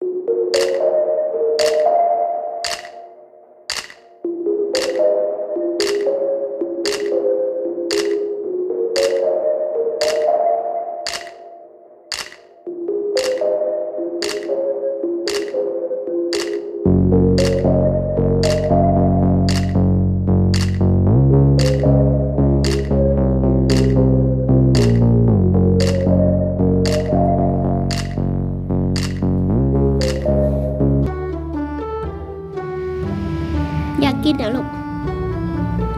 อ กินเหรอลูก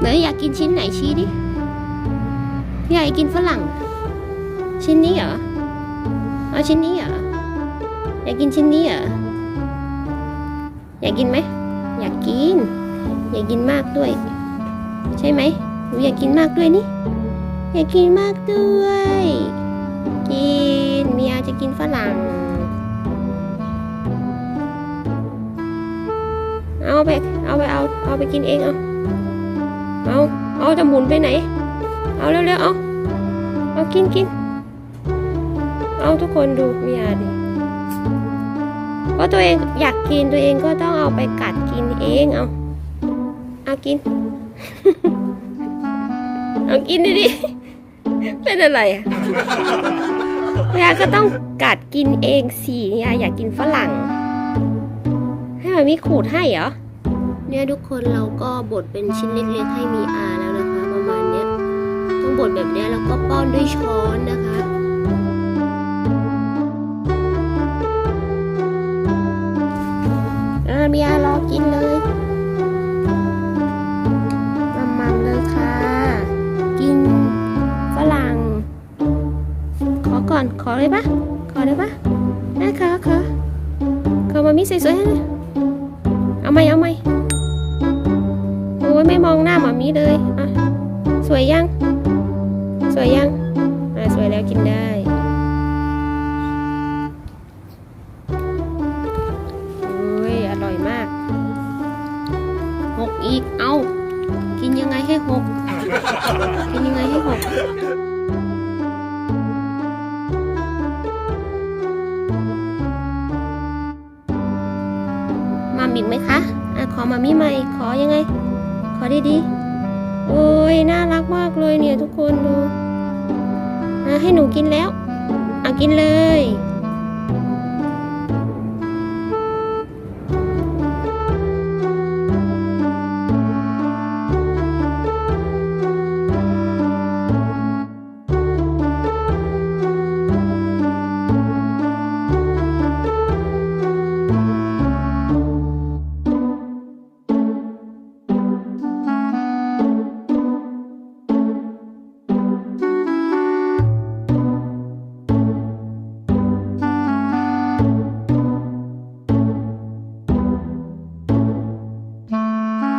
ไหนอยากกินชิ้นไหนชี้ดิอยากกินฝรั่ง ชิ้นนี้เหรอเอาชิ้นนี้เหรออยากกินชิ้นนี้เหรออยากกินไหมอยากกิน อยากกินมากด้วย ใช่ไหมหนูอยากกินมากด้วยนี่อยากกินมากด้วย เอาไป เอาไป เอา เอาไปกินเองเอา เอา เอาจะหมุนไปไหน เอาเร็วๆ เอา เอากินกิน เอาทุกคนดูเมียดิเพราะตัวเองอยากกินตัวเองก็ต้องเอาไปกัดกินเองเอา เอากิน เอากินดิดิ เป็นอะไรอะเมียก็ต้องกัดกินเองสิเนี่ยอยากกินฝรั่ง มันมีขูดให้เหรอ เนี่ยทุกคนเราก็บดเป็นชิ้นเล็กๆให้มีอาแล้วนะคะ ประมาณเนี้ยต้องบดแบบเนี้ยแล้วก็ป้อนด้วยช้อนนะคะอามีอารอกินเลยมัมๆเลยค่ะ กินฝรั่ง ขอก่อนขอเลยปะขอเลยปะได้ค่ะขอขอมามิสวยๆให้เลย เอาไหมเอาไหมโอ้ยไม่มองหน้าหมามีเลยอะสวยยัง สวยยังอะสวยแล้วกินได้โอ้ยอร่อยมากหกอีกเอากินยังไงให้หกกินยังไงให้หก มามิกไหมคะอะขอมามิใหม่ขอยังไง ขอดีๆโอ้ยน่ารักมากเลยเนี่ยทุกคนดูให้หนูกินแล้วเอากินเลย